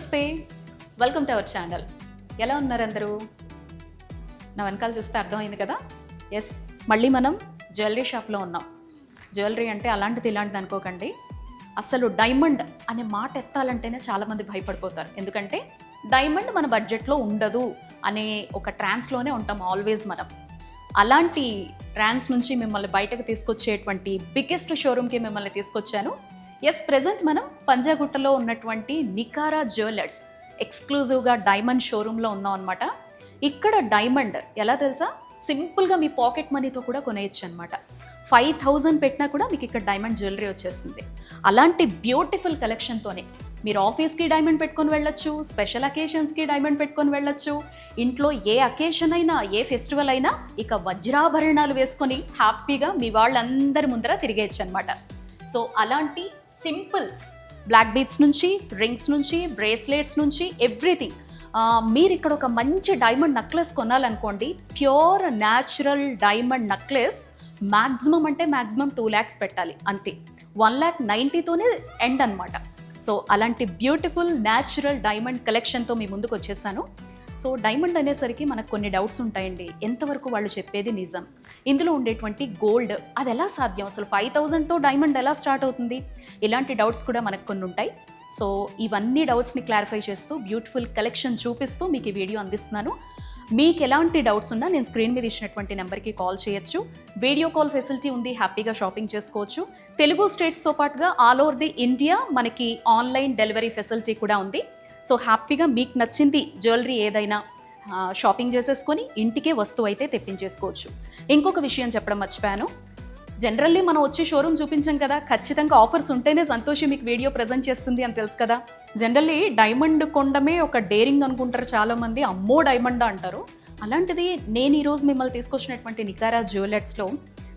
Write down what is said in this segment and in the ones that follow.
నమస్తే. Welcome to our channel ఎలా ఉన్నారు అందరూ నా వెనకాల చూస్తే అర్థమైంది కదా? ఎస్ మళ్ళీ మనం జ్యువెలరీ షాప్లో ఉన్నాం. జ్యువెలరీ అంటే అలాంటిది ఇలాంటిది అనుకోకండి. అసలు డైమండ్ అనే మాట ఎత్తాలంటేనే చాలామంది భయపడిపోతారు. ఎందుకంటే డైమండ్ మన బడ్జెట్లో ఉండదు అనే ఒక ట్రాన్స్లోనే ఉంటాం ఆల్వేస్ మనం. అలాంటి ట్రాన్స్ నుంచి మిమ్మల్ని బయటకు తీసుకొచ్చేటువంటి బిగ్గెస్ట్ షోరూమ్కి మిమ్మల్ని తీసుకొచ్చాను. ఎస్ ప్రజెంట్ మనం పంజాగుట్టలో ఉన్నటువంటి నికారా జ్యువెలర్స్ ఎక్స్క్లూజివ్గా డైమండ్ షోరూంలో ఉన్నాం అనమాట ఇక్కడ డైమండ్ ఎలా తెలుసా? సింపుల్గా మీ పాకెట్ మనీతో కూడా కొనేయచ్చు అనమాట ఫైవ్ థౌజండ్ పెట్టినా కూడా మీకు ఇక్కడ డైమండ్ జ్యువెలరీ వచ్చేస్తుంది. అలాంటి బ్యూటిఫుల్ కలెక్షన్తోనే మీరు ఆఫీస్కి డైమండ్ పెట్టుకొని వెళ్ళొచ్చు స్పెషల్ అకేషన్స్కి డైమండ్ పెట్టుకొని వెళ్ళొచ్చు ఇంట్లో ఏ అకేషన్ అయినా ఏ ఫెస్టివల్ అయినా ఇక వజ్రాభరణాలు వేసుకొని హ్యాపీగా మీ వాళ్ళందరి ముందర తిరిగేయచ్చు అనమాట సో అలాంటి సింపుల్ బ్లాక్ బీట్స్ నుంచి రింగ్స్ నుంచి బ్రేస్లెట్స్ నుంచి ఎవ్రీథింగ్. మీరు ఇక్కడ ఒక మంచి diamond necklace కొనాలనుకోండి. Pure natural diamond necklace maximum అంటే మ్యాక్సిమం టూ ల్యాక్స్ పెట్టాలి. అంతే. వన్ ల్యాక్ నైంటీతోనే ఎండ్ అనమాట సో అలాంటి బ్యూటిఫుల్ న్యాచురల్ డైమండ్ కలెక్షన్తో మీ ముందుకు వచ్చేసాను సో డైమండ్ అనేసరికి మనకు కొన్ని డౌట్స్ ఉంటాయండి. ఎంతవరకు వాళ్ళు చెప్పేది నిజం? ఇందులో ఉండేటువంటి గోల్డ్ అది ఎలా సాధ్యం? అసలు ఫైవ్ థౌజండ్తో డైమండ్ ఎలా స్టార్ట్ అవుతుంది? ఇలాంటి డౌట్స్ కూడా మనకు కొన్ని ఉంటాయి. సో ఇవన్నీ డౌట్స్ని క్లారిఫై చేస్తూ బ్యూటిఫుల్ కలెక్షన్ చూపిస్తూ మీకు ఈ వీడియో అందిస్తున్నాను. మీకు ఎలాంటి డౌట్స్ ఉన్నా నేను స్క్రీన్ మీద ఇచ్చినటువంటి నెంబర్కి కాల్ చేయొచ్చు. వీడియో కాల్ ఫెసిలిటీ ఉంది హ్యాపీగా షాపింగ్ చేసుకోవచ్చు. తెలుగు స్టేట్స్తో పాటుగా ఆల్ ఓవర్ ది ఇండియా మనకి ఆన్లైన్ డెలివరీ ఫెసిలిటీ కూడా ఉంది. సో హ్యాపీగా మీకు నచ్చింది జ్యువెలరీ ఏదైనా షాపింగ్ చేసేసుకొని ఇంటికే వస్తువు అయితే తెప్పించేసుకోవచ్చు. ఇంకొక విషయం చెప్పడం మర్చిపోయాను. జనరల్లీ మనం వచ్చి షోరూమ్ చూపించాం కదా ఖచ్చితంగా ఆఫర్స్ ఉంటేనే సంతోషి మీకు వీడియో ప్రజెంట్ చేస్తుంది అని తెలుసు కదా. జనరల్లీ డైమండ్ కొండమే ఒక డేరింగ్ అనుకుంటారు చాలామంది అమ్మో డైమండ్ అంటారు. అలాంటిది నేను ఈరోజు మిమ్మల్ని తీసుకొచ్చినటువంటి నికారా జ్యువెలర్స్లో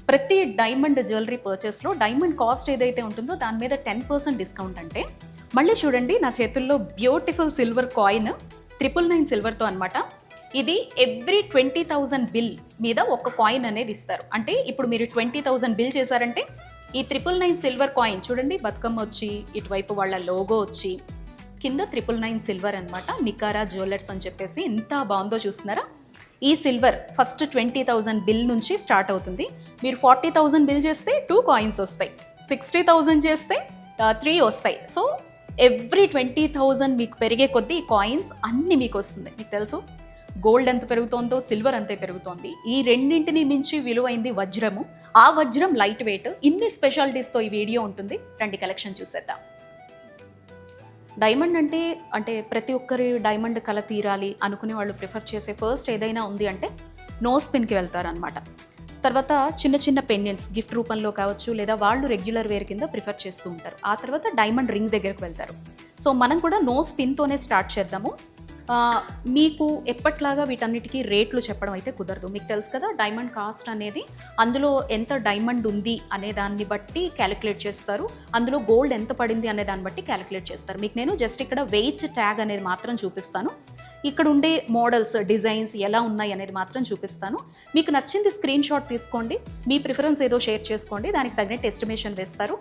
ప్రతి డైమండ్ జ్యువెలరీ పర్చేస్లో డైమండ్ కాస్ట్ ఏదైతే ఉంటుందో దాని మీద టెన్ పర్సెంట్ డిస్కౌంట్ అంటే మళ్ళీ చూడండి నా చేతుల్లో beautiful silver coin triple nine సిల్వర్తో అనమాట ఇది ఎవ్రీ ట్వంటీ థౌజండ్ బిల్ మీద ఒక కాయిన్ అనేది ఇస్తారు. అంటే ఇప్పుడు మీరు ట్వంటీ థౌజండ్ బిల్ చేశారంటే ఈ ట్రిపుల్ నైన్ సిల్వర్ కాయిన్ చూడండి బతుకమ్మ వచ్చి ఇటువైపు వాళ్ళ లోగో వచ్చి కింద ట్రిపుల్ నైన్ సిల్వర్ అనమాట నికారా జ్యువెలర్స్ అని చెప్పేసి ఎంత బాగుందో చూస్తున్నారా? ఈ silver first twenty thousand bill నుంచి స్టార్ట్ అవుతుంది. మీరు ఫార్టీ థౌజండ్ బిల్ చేస్తే టూ కాయిన్స్ వస్తాయి. సిక్స్టీ థౌజండ్ చేస్తే త్రీ వస్తాయి. సో ఎవ్రీ ట్వంటీ థౌజండ్ మీకు పెరిగే కొద్దీ కాయిన్స్ అన్నీ మీకు వస్తుంది. మీకు తెలుసు? గోల్డ్ ఎంత పెరుగుతోందో సిల్వర్ అంతే పెరుగుతోంది. ఈ రెండింటిని మించి విలువైంది వజ్రము. ఆ వజ్రం లైట్ వెయిట్ ఇన్ని స్పెషాలిటీస్తో ఈ వీడియో ఉంటుంది. రండి కలెక్షన్ చూసేద్దాం. డైమండ్ అంటే అంటే ప్రతి ఒక్కరి డైమండ్ కల తీరాలి అనుకునే వాళ్ళు ప్రిఫర్ చేసే ఫస్ట్ ఏదైనా ఉంది అంటే నో స్పిన్కి వెళ్తారనమాట తర్వాత చిన్న చిన్న పెండెంట్స్ గిఫ్ట్ రూపంలో కావచ్చు లేదా వాళ్ళు రెగ్యులర్ వేర్ కింద ప్రిఫర్ చేస్తూ ఉంటారు. ఆ తర్వాత డైమండ్ రింగ్ దగ్గరకు వెళ్తారు. సో మనం కూడా నో స్పిన్తోనే స్టార్ట్ చేద్దాము. మీకు ఎప్పట్లాగా వీటన్నిటికీ రేట్లు చెప్పడం అయితే కుదరదు. మీకు తెలుసు కదా డైమండ్ కాస్ట్ అనేది అందులో ఎంత డైమండ్ ఉంది అనే దాన్ని బట్టి క్యాలిక్యులేట్ చేస్తారు. అందులో గోల్డ్ ఎంత పడింది అనే దాన్ని బట్టి క్యాలిక్యులేట్ చేస్తారు. మీకు నేను జస్ట్ ఇక్కడ వెయిట్ ట్యాగ్ అనేది మాత్రం చూపిస్తాను. ఇక్కడ ఉండే మోడల్స్ డిజైన్స్ ఎలా ఉన్నాయి అనేది మాత్రం చూపిస్తాను. మీకు నచ్చింది స్క్రీన్ షాట్ తీసుకోండి. మీ ప్రిఫరెన్స్ ఏదో షేర్ చేసుకోండి. దానికి తగినట్టు ఎస్టిమేషన్ వేస్తారు.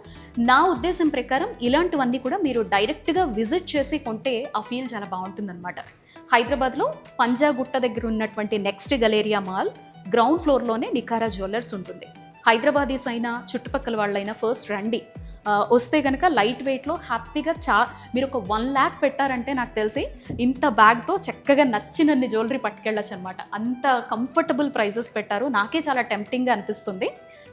నా ఉద్దేశం ప్రకారం ఇలాంటివన్నీ కూడా మీరు డైరెక్ట్గా విజిట్ చేసి కొంటే ఆ ఫీల్ చాలా బాగుంటుందన్నమాట. హైదరాబాద్లో పంజాగుట్ట దగ్గర ఉన్నటువంటి నెక్స్ట్ గలేరియా మాల్ గ్రౌండ్ ఫ్లోర్లోనే నికారా జ్యువెలర్స్ ఉంటుంది. హైదరాబాదీస్ అయినా చుట్టుపక్కల వాళ్ళైనా ఫస్ట్ రండి. వస్తే కనుక లైట్ వెయిట్లో హ్యాపీగా చా మీరు ఒక వన్ ల్యాక్ పెట్టారంటే నాకు తెలిసి ఇంత బ్యాగ్తో చక్కగా నచ్చినన్ని జ్యువెలరీ పట్టుకెళ్ళచ్చు అనమాట అంత కంఫర్టబుల్ ప్రైజెస్ పెట్టారు. నాకే చాలా టెంప్టింగ్గా అనిపిస్తుంది.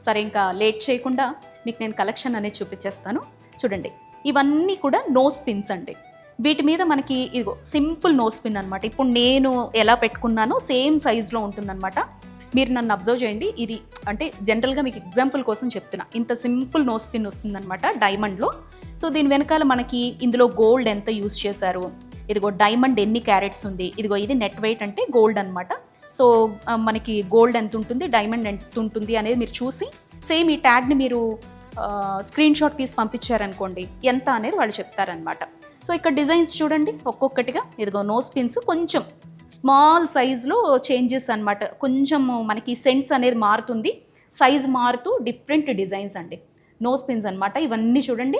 సరే ఇంకా లేట్ చేయకుండా మీకు నేను కలెక్షన్ అనేది చూపించేస్తాను. చూడండి ఇవన్నీ కూడా నో స్పిన్స్ అండి. వీటి మీద మనకి ఇదిగో సింపుల్ నో స్పిన్ అనమాట ఇప్పుడు నేను ఎలా పెట్టుకున్నానో సేమ్ సైజులో ఉంటుందన్నమాట. మీరు నన్ను అబ్జర్వ్ చేయండి. ఇది అంటే జనరల్గా మీకు ఎగ్జాంపుల్ కోసం చెప్తున్నా. ఇంత సింపుల్ నో స్పిన్ వస్తుందన్నమాట డైమండ్లో. సో దీని వెనకాల మనకి ఇందులో గోల్డ్ ఎంత యూస్ చేశారు? ఇదిగో డైమండ్ ఎన్ని క్యారెట్స్ ఉంది? ఇదిగో ఇది నెట్ వెయిట్ అంటే గోల్డ్ అనమాట సో మనకి గోల్డ్ ఎంత ఉంటుంది? డైమండ్ ఎంత ఉంటుంది? అనేది మీరు చూసి సేమ్ ఈ ట్యాగ్ని మీరు స్క్రీన్ షాట్ తీసి పంపించారనుకోండి ఎంత అనేది వాళ్ళు చెప్తారనమాట సో ఇక్కడ డిజైన్స్ చూడండి ఒక్కొక్కటిగా. ఇదిగో నోస్ పిన్స్ కొంచెం స్మాల్ సైజ్లో చేంజెస్ అన్నమాట. కొంచెం మనకి సెంట్స్ అనేది మారుతుంది. సైజ్ మారుతూ డిఫరెంట్ డిజైన్స్ అండి. నోస్ పిన్స్ అన్నమాట. ఇవన్నీ చూడండి.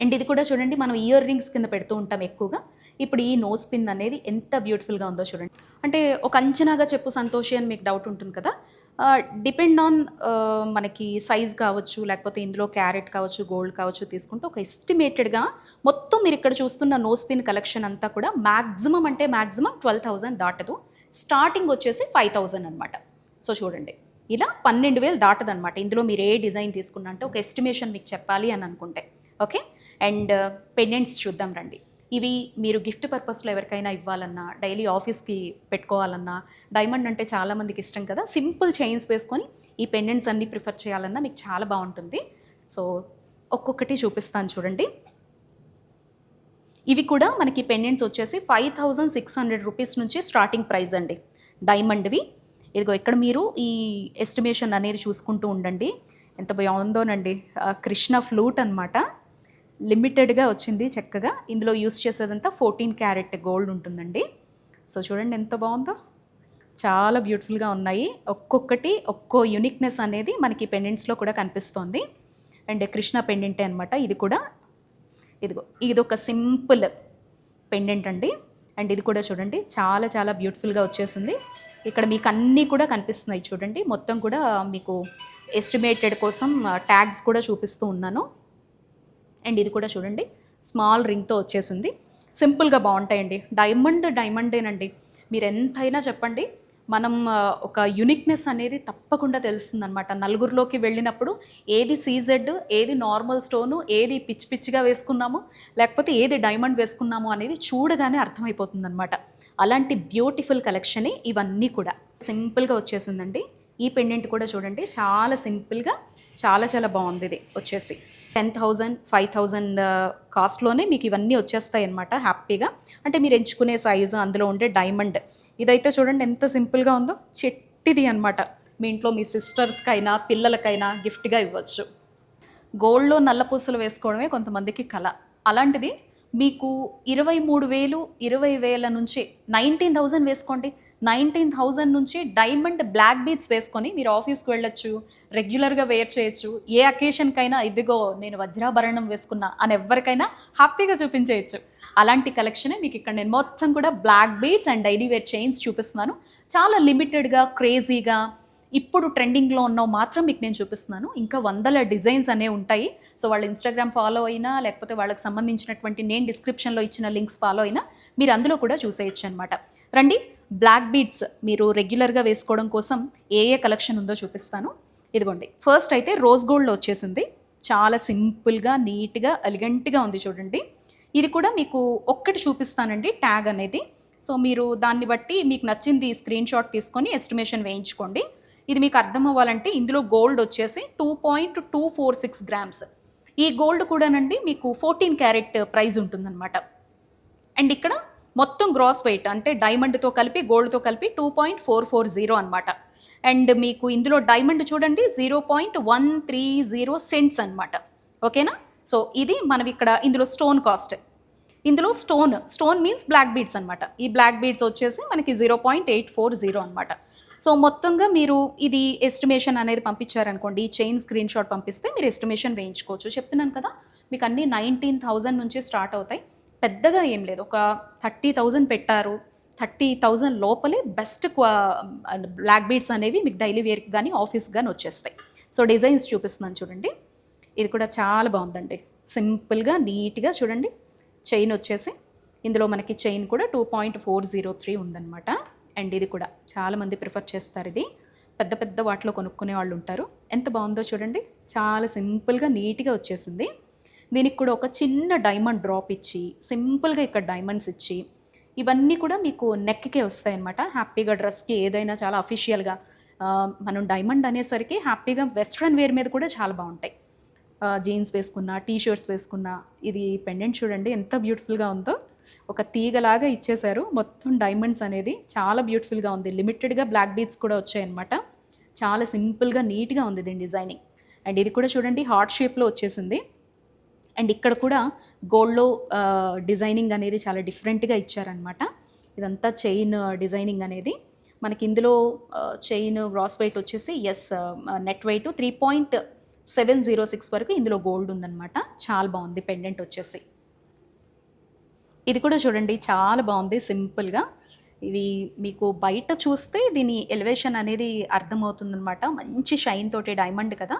అండ్ ఇది కూడా చూడండి. మనం ఇయర్ రింగ్స్ కింద పెడుతూ ఉంటాం ఎక్కువగా. ఇప్పుడు ఈ నోస్ పిన్ అనేది ఎంత బ్యూటిఫుల్గా ఉందో చూడండి. అంటే ఒక అంచనాగా చెప్పు సంతోషి అని మీకు డౌట్ ఉంటుంది కదా. డిపెండ్ ఆన్ మనకి సైజ్ కావచ్చు లేకపోతే ఇందులో క్యారెట్ కావచ్చు గోల్డ్ కావచ్చు తీసుకుంటే ఒక ఎస్టిమేటెడ్గా మొత్తం మీరు ఇక్కడ చూస్తున్న నోస్ పిన్ కలెక్షన్ అంతా కూడా మ్యాక్సిమం అంటే మ్యాక్సిమం ట్వెల్వ్ థౌజండ్ దాటదు. స్టార్టింగ్ వచ్చేసి ఫైవ్ థౌజండ్ అనమాట సో చూడండి. ఇలా పన్నెండు వేలు దాటదనమాట ఇందులో మీరు ఏ డిజైన్ తీసుకున్నా అంటే ఒక ఎస్టిమేషన్ మీకు చెప్పాలి అని అనుకుంటే. ఓకే అండ్ పెండెంట్స్ చూద్దాం రండి. ఇవి మీరు గిఫ్ట్ పర్పస్లో ఎవరికైనా ఇవ్వాలన్నా డైలీ ఆఫీస్కి పెట్టుకోవాలన్నా డైమండ్ అంటే చాలామందికి ఇష్టం కదా. సింపుల్ చైన్స్ వేసుకొని ఈ పెండెంట్స్ అన్నీ ప్రిఫర్ చేయాలన్నా మీకు చాలా బాగుంటుంది. సో ఒక్కొక్కటి చూపిస్తాను చూడండి. ఇవి కూడా మనకి పెండెంట్స్ వచ్చేసి five thousand six hundred rupees నుంచి స్టార్టింగ్ ప్రైస్ అండి. డైమండ్వి. ఇదిగో ఇక్కడ మీరు ఈ ఎస్టిమేషన్ అనేది చూసుకుంటూ ఉండండి. ఎంత బాగుందోనండి. కృష్ణ ఫ్లూట్ అనమాట లిమిటెడ్గా వచ్చింది చక్కగా. ఇందులో యూస్ చేసేదంతా ఫోర్టీన్ క్యారెట్ గోల్డ్ ఉంటుందండి. సో చూడండి ఎంత బాగుందో. చాలా బ్యూటిఫుల్గా ఉన్నాయి. ఒక్కొక్కటి ఒక్కో యునిక్నెస్ అనేది మనకి పెండెంట్స్లో కూడా కనిపిస్తోంది. అండ్ కృష్ణ పెండెంటే అనమాట ఇది కూడా. ఇదిగో ఇది ఒక సింపుల్ పెండెంట్ అండి. అండ్ ఇది కూడా చూడండి చాలా చాలా బ్యూటిఫుల్గా వచ్చేసింది. ఇక్కడ మీకు అన్నీ కూడా కనిపిస్తున్నాయి చూడండి. మొత్తం కూడా మీకు ఎస్టిమేటెడ్ కోసం ట్యాగ్స్ కూడా చూపిస్తూ ఉన్నాను. అండ్ ఇది కూడా చూడండి. స్మాల్ రింగ్తో వచ్చేసింది. సింపుల్గా బాగుంటాయండి. డైమండ్ డైమండేనండి. మీరు ఎంతైనా చెప్పండి. మనం ఒక యునిక్నెస్ అనేది తప్పకుండా తెలుస్తుంది అనమాట నలుగురిలోకి వెళ్ళినప్పుడు ఏది సీజెడ్ ఏది నార్మల్ స్టోను ఏది పిచ్చి పిచ్చిగా వేసుకున్నాము లేకపోతే ఏది డైమండ్ వేసుకున్నాము అనేది చూడగానే అర్థమైపోతుందనమాట అలాంటి బ్యూటిఫుల్ కలెక్షనే ఇవన్నీ కూడా. సింపుల్గా వచ్చేసిందండి. ఈ పెండెంట్ కూడా చూడండి. చాలా సింపుల్గా చాలా చాలా బాగుంది ఇది. వచ్చేసి. టెన్ థౌజండ్ ఫైవ్ థౌజండ్ కాస్ట్లోనే మీకు ఇవన్నీ వచ్చేస్తాయి అనమాట హ్యాపీగా. అంటే మీరు ఎంచుకునే సైజు అందులో ఉండే డైమండ్. ఇదైతే చూడండి ఎంత సింపుల్గా ఉందో. చెట్టిది అనమాట మీ ఇంట్లో మీ సిస్టర్స్కైనా పిల్లలకైనా గిఫ్ట్గా ఇవ్వచ్చు. గోల్డ్లో నల్ల పూసలు వేసుకోవడమే కొంతమందికి కళ అలాంటిది మీకు ఇరవై మూడు వేలు ఇరవై వేల నుంచి నైన్టీన్ థౌజండ్ వేసుకోండి. నైన్టీన్ థౌజండ్ నుంచి డైమండ్ బ్లాక్ బీట్స్ వేసుకొని మీరు ఆఫీస్కి వెళ్ళొచ్చు రెగ్యులర్గా వేర్ చేయొచ్చు ఏ అకేషన్కైనా ఇదిగో నేను వజ్రాభరణం వేసుకున్నా అని ఎవరికైనా హ్యాపీగా చూపించేయచ్చు. అలాంటి కలెక్షనే మీకు ఇక్కడ నేను మొత్తం కూడా black beads and daily wear chains చూపిస్తున్నాను. చాలా లిమిటెడ్గా క్రేజీగా ఇప్పుడు ట్రెండింగ్లో ఉన్నావు మాత్రం మీకు నేను చూపిస్తున్నాను. ఇంకా వందల డిజైన్స్ అనేవి ఉంటాయి. సో వాళ్ళ ఇన్స్టాగ్రామ్ ఫాలో అయినా లేకపోతే వాళ్ళకి సంబంధించినటువంటి నేను డిస్క్రిప్షన్లో ఇచ్చిన లింక్స్ ఫాలో అయినా మీరు అందులో కూడా చూసేయచ్చు అనమాట రండి బ్లాక్ బీడ్స్ మీరు రెగ్యులర్గా వేసుకోవడం కోసం ఏ ఏ కలెక్షన్ ఉందో చూపిస్తాను. ఇదిగోండి ఫస్ట్ అయితే రోజ్ గోల్డ్లో వచ్చేసింది. చాలా సింపుల్గా నీట్గా ఎలిగెంట్గా ఉంది చూడండి. ఇది కూడా మీకు ఒక్కటి చూపిస్తానండి ట్యాగ్ అనేది. సో మీరు దాన్ని బట్టి మీకు నచ్చింది స్క్రీన్ షాట్ తీసుకొని ఎస్టిమేషన్ వేయించుకోండి. ఇది మీకు అర్థం అవ్వాలంటే ఇందులో గోల్డ్ వచ్చేసి two point two four six grams. ఈ గోల్డ్ కూడానండి మీకు ఫోర్టీన్ క్యారెట్ ప్రైజ్ ఉంటుందన్నమాట. అండ్ ఇక్కడ మొత్తం గ్రాస్ వెయిట్ అంటే డైమండ్తో కలిపి గోల్డ్తో కలిపి two point four four zero అనమాట అండ్ మీకు ఇందులో డైమండ్ చూడండి zero point one three zero cents అనమాట ఓకేనా సో ఇది మనం ఇక్కడ ఇందులో స్టోన్ కాస్ట్ ఇందులో stone stone means black beads అనమాట ఈ బ్లాక్ బీడ్స్ వచ్చేసి మనకి zero point eight four zero అనమాట సో మొత్తంగా మీరు ఇది ఎస్టిమేషన్ అనేది పంపించారనుకోండి ఈ చైన్ స్క్రీన్ షాట్ పంపిస్తే మీరు ఎస్టిమేషన్ వేయించుకోవచ్చు. చెప్తున్నాను కదా మీకు అన్నీ నైన్టీన్ థౌజండ్ నుంచి స్టార్ట్ అవుతాయి. పెద్దగా ఏం లేదు. ఒక థర్టీ థౌజండ్ పెట్టారు. థర్టీ థౌజండ్ లోపలే బెస్ట్ క్వా బ్లాక్ బీడ్స్ అనేవి మీకు డైలీ వేర్కి కానీ ఆఫీస్కి కానీ వచ్చేస్తాయి. సో డిజైన్స్ చూపిస్తున్నాను చూడండి. ఇది కూడా చాలా బాగుందండి. సింపుల్గా నీట్గా చూడండి. చైన్ వచ్చేసి ఇందులో మనకి చైన్ కూడా two point four zero three ఉందన్నమాట. అండ్ ఇది కూడా చాలామంది ప్రిఫర్ చేస్తారు ఇది. పెద్ద పెద్ద వాటిలో కొనుక్కునే వాళ్ళు ఉంటారు. ఎంత బాగుందో చూడండి. చాలా సింపుల్గా నీట్గా వచ్చేసింది. దీనికి కూడా ఒక చిన్న డైమండ్ డ్రాప్ ఇచ్చి సింపుల్గా ఇక్కడ డైమండ్స్ ఇచ్చి ఇవన్నీ కూడా మీకు నెక్కే వస్తాయి అనమాట హ్యాపీగా డ్రెస్కి ఏదైనా చాలా అఫీషియల్గా మనం డైమండ్ అనేసరికి హ్యాపీగా వెస్ట్రన్ వేర్ మీద కూడా చాలా బాగుంటాయి. జీన్స్ వేసుకున్నా టీ షర్ట్స్ వేసుకున్నా ఇది పెండెంట్ చూడండి ఎంత బ్యూటిఫుల్గా ఉందో. ఒక తీగలాగా ఇచ్చేశారు. మొత్తం డైమండ్స్ అనేది చాలా బ్యూటిఫుల్గా ఉంది. లిమిటెడ్గా బ్లాక్ బీట్స్ కూడా వచ్చాయన్నమాట. చాలా సింపుల్గా నీట్గా ఉంది దీని డిజైనింగ్ అండ్ ఇది కూడా చూడండి హార్ట్ షేప్లో వచ్చేసింది. అండ్ ఇక్కడ కూడా గోల్డ్లో డిజైనింగ్ అనేది చాలా డిఫరెంట్గా ఇచ్చారనమాట ఇదంతా చైన్ డిజైనింగ్ అనేది. మనకి ఇందులో చైన్ గ్రాస్ వెయిట్ వచ్చేసి yes net weight three point seven zero six వరకు ఇందులో గోల్డ్ ఉందన్నమాట. చాలా బాగుంది పెండెంట్ వచ్చేసి. ఇది కూడా చూడండి చాలా బాగుంది సింపుల్గా. ఇవి మీకు బయట చూస్తే దీని ఎలివేషన్ అనేది అర్థమవుతుందనమాట మంచి షైన్ తోటి డైమండ్ కదా.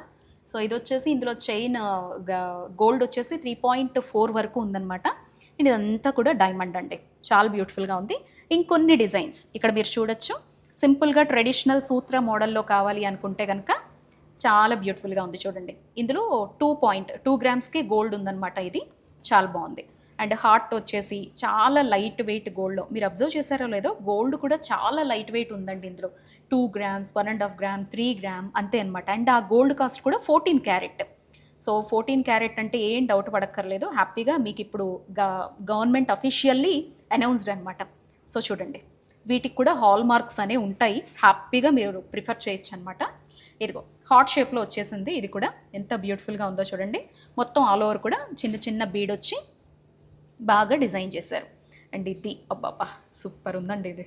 సో ఇది వచ్చేసి ఇందులో చైన్ గోల్డ్ వచ్చేసి త్రీ పాయింట్ ఫోర్ వరకు ఉందన్నమాట. అండ్ ఇదంతా కూడా డైమండ్ అండి. చాలా బ్యూటిఫుల్గా ఉంది. ఇంకొన్ని డిజైన్స్ ఇక్కడ మీరు చూడొచ్చు. సింపుల్గా ట్రెడిషనల్ సూత్ర మోడల్లో కావాలి అనుకుంటే కనుక చాలా బ్యూటిఫుల్గా ఉంది చూడండి. ఇందులో టూ పాయింట్ టూ గ్రామ్స్కి గోల్డ్ ఉందన్నమాట ఇది. చాలా బాగుంది. అండ్ హార్ట్ వచ్చేసి చాలా లైట్ వెయిట్ గోల్డ్లో. మీరు అబ్జర్వ్ చేశారో లేదో గోల్డ్ కూడా చాలా లైట్ వెయిట్ ఉందండి ఇందులో. Two grams one and half gram three gram అంతే అనమాట అండ్ ఆ గోల్డ్ కాస్ట్ కూడా fourteen carat. So fourteen carat అంటే ఏం డౌట్ పడక్కర్లేదు. హ్యాపీగా మీకు ఇప్పుడు గవర్నమెంట్ అఫీషియల్లీ అనౌన్స్డ్ అనమాట సో చూడండి వీటికి కూడా హాల్ మార్క్స్ అనేవి ఉంటాయి. హ్యాపీగా మీరు ప్రిఫర్ చేయొచ్చు అనమాట ఇదిగో హార్ట్ షేప్లో వచ్చేసింది. ఇది కూడా ఎంత బ్యూటిఫుల్గా ఉందో చూడండి. మొత్తం ఆల్ ఓవర్ కూడా చిన్న చిన్న బీడ్ వచ్చి బాగా డిజైన్ చేశారు. అండ్ ఇది అబ్బాబా సూపర్ ఉందండి ఇది.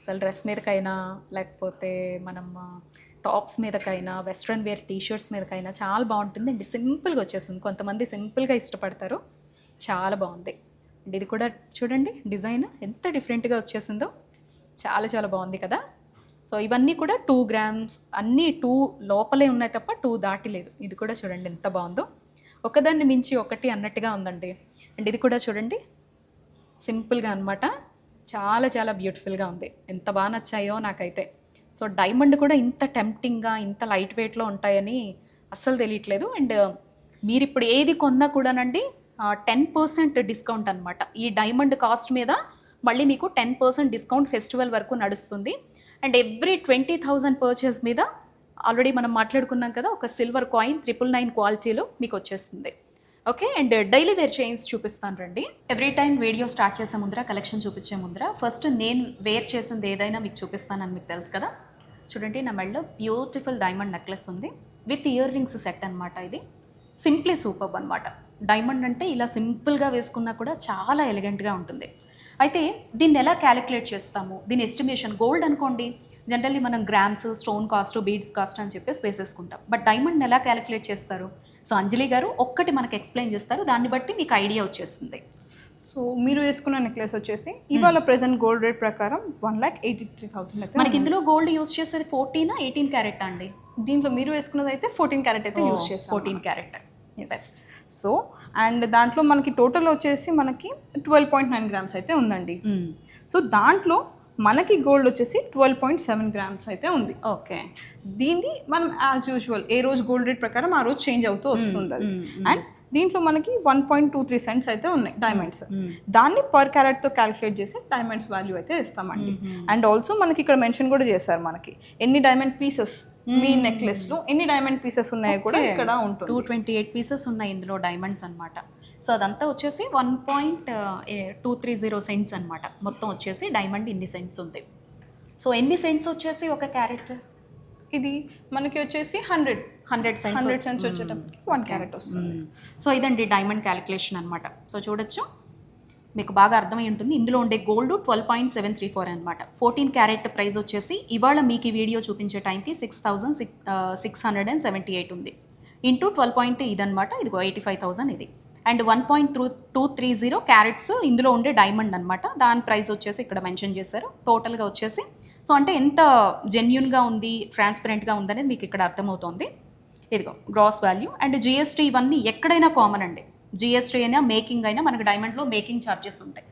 అసలు డ్రెస్ మీదకైనా లేకపోతే మనం టాప్స్ మీదకైనా వెస్ట్రన్ వేర్ టీ షర్ట్స్ మీదకైనా చాలా బాగుంటుంది. అండి సింపుల్గా వచ్చేసింది కొంతమంది సింపుల్గా ఇష్టపడతారు. చాలా బాగుంది. అండ్ ఇది కూడా చూడండి డిజైన్ ఎంత డిఫరెంట్గా వచ్చేసిందో. చాలా చాలా బాగుంది కదా. సో ఇవన్నీ కూడా టూ గ్రామ్స్ అన్నీ టూ లోపలే ఉన్నాయి తప్ప టూ దాటిలేదు. ఇది కూడా చూడండి ఎంత బాగుందో. ఒకదాన్ని మించి ఒకటి అన్నట్టుగా ఉందండి. అండ్ ఇది కూడా చూడండి. సింపుల్గా అనమాట చాలా చాలా బ్యూటిఫుల్గా ఉంది. ఎంత బాగా నచ్చాయో నాకైతే. సో డైమండ్ కూడా ఇంత టెంప్టింగ్గా ఇంత లైట్ వెయిట్లో ఉంటాయని అస్సలు తెలియట్లేదు. అండ్ మీరు ఇప్పుడు ఏది కొన్నా కూడానండి టెన్ పర్సెంట్ డిస్కౌంట్ అనమాట ఈ డైమండ్ కాస్ట్ మీద మళ్ళీ మీకు టెన్ పర్సెంట్ డిస్కౌంట్ ఫెస్టివల్ వరకు నడుస్తుంది. And every twenty thousand purchase మీద ఆల్రెడీ మనం మాట్లాడుకున్నాం కదా ఒక సిల్వర్ కాయిన్ త్రిపుల్ నైన్ క్వాలిటీలో మీకు వచ్చేస్తుంది. Okay and daily wear chains చూపిస్తాను రండి. ఎవ్రీ టైం వీడియో స్టార్ట్ చేసే ముందర కలెక్షన్ చూపించే ముందర ఫస్ట్ నేను వేర్ చేసింది ఏదైనా మీకు చూపిస్తానని మీకు తెలుసు కదా? చూడండి నా మెడలో బ్యూటిఫుల్ డైమండ్ నెక్లెస్ ఉంది. విత్ ఇయర్ రింగ్స్ సెట్ అనమాట ఇది. సింప్లీ సూపర్ అనమాట డైమండ్ అంటే ఇలా సింపుల్గా వేసుకున్నా కూడా చాలా ఎలిగెంట్గా ఉంటుంది. అయితే దీన్ని ఎలా క్యాలిక్యులేట్ చేస్తాము? దీని ఎస్టిమేషన్ గోల్డ్ అనుకోండి. జనరల్లీ మనం grams stone cost beads cost అని చెప్పేసి వేసేసుకుంటాం. బట్ డైమండ్ ఎలా క్యాలిక్యులేట్ చేస్తారు? సో అంజలి గారు ఒక్కటి మనకు ఎక్స్ప్లెయిన్ చేస్తారు. దాన్ని బట్టి మీకు ఐడియా వచ్చేస్తుంది. సో మీరు వేసుకున్న నెక్లెస్ వచ్చేసి ఇవాళ ప్రెసెంట్ గోల్డ్ రేట్ ప్రకారం one lakh eighty three thousand అయితే మనకి ఇందులో గోల్డ్ యూస్ చేసేది ఫోర్టీన్ ఎయిటీన్ క్యారెట్ అండి? దీంట్లో మీరు వేసుకున్నది అయితే ఫోర్టీన్ క్యారెట్ అయితే యూస్ చేస్తాం fourteen carat best so and దాంట్లో మనకి టోటల్ వచ్చేసి మనకి ట్వెల్వ్ పాయింట్ నైన్ గ్రామ్స్ అయితే ఉందండి. సో దాంట్లో మనకి గోల్డ్ వచ్చేసి ట్వెల్వ్ పాయింట్ సెవెన్ గ్రామ్స్ అయితే ఉంది. ఓకే. దీన్ని మనం యాజ్ యూజువల్ ఏ రోజు గోల్డ్ రేట్ ప్రకారం ఆ రోజు చేంజ్ అవుతూ వస్తుంది అది. అండ్ దీంట్లో మనకి one point two three cents అయితే ఉన్నాయి డైమండ్స్ దాన్ని పర్ క్యారెట్తో క్యాలిక్యులేట్ చేసి డైమండ్స్ వాల్యూ అయితే ఇస్తామండి. అండ్ ఆల్సో మనకి ఇక్కడ మెన్షన్ కూడా చేశారు మనకి. ఎన్ని డైమండ్ పీసెస్ మీ నెక్లెస్లో ఎన్ని డైమండ్ పీసెస్ ఉన్నాయో కూడా ఇక్కడ ఉంటుంది. టూ ట్వంటీ ఎయిట్ పీసెస్ ఉన్నాయి ఇందులో డైమండ్స్ అన్నమాట. సో అదంతా వచ్చేసి one point two three zero cents అనమాట మొత్తం వచ్చేసి డైమండ్ ఇన్ని సెంట్స్ ఉంది సో ఎన్ని సెంట్స్ వచ్చేసి ఒక క్యారెట్ ఇది మనకి వచ్చేసి hundred hundred cents hundred cents వచ్చేటప్పటికి వన్ క్యారెట్ వస్తుంది. సో ఇదండి డైమండ్ క్యాలిక్యులేషన్ అనమాట సో చూడొచ్చు. మీకు బాగా అర్థమై ఉంటుంది. ఇందులో ఉండే gold twelve point seven three four అనమాట ఫోర్టీన్ క్యారెట్ ప్రైస్ వచ్చేసి ఇవాళ మీకు ఈ వీడియో చూపించే టైంకి six thousand six six hundred and seventy eight ఉంది. ఇంటూ ట్వెల్వ్ పాయింట్ ఇదనమాట ఇదిగో ఎయిటీ ఫైవ్ థౌసండ్ ఇది. And one point through two three zero carats ఇందులో ఉండే డైమండ్ అనమాట దాని ప్రైస్ వచ్చేసి ఇక్కడ మెన్షన్ చేశారు. టోటల్గా వచ్చేసి. సో అంటే ఎంత జెన్యున్గా ఉంది ట్రాన్స్పరెంట్గా ఉందనేది మీకు ఇక్కడ అర్థమవుతోంది. ఇదిగో గ్రాస్ వాల్యూ అండ్ జిఎస్టీ ఇవన్నీ ఎక్కడైనా కామన్ అండి. జిఎస్టీ అయినా మేకింగ్ అయినా మనకు డైమండ్లో మేకింగ్ ఛార్జెస్ ఉంటాయి.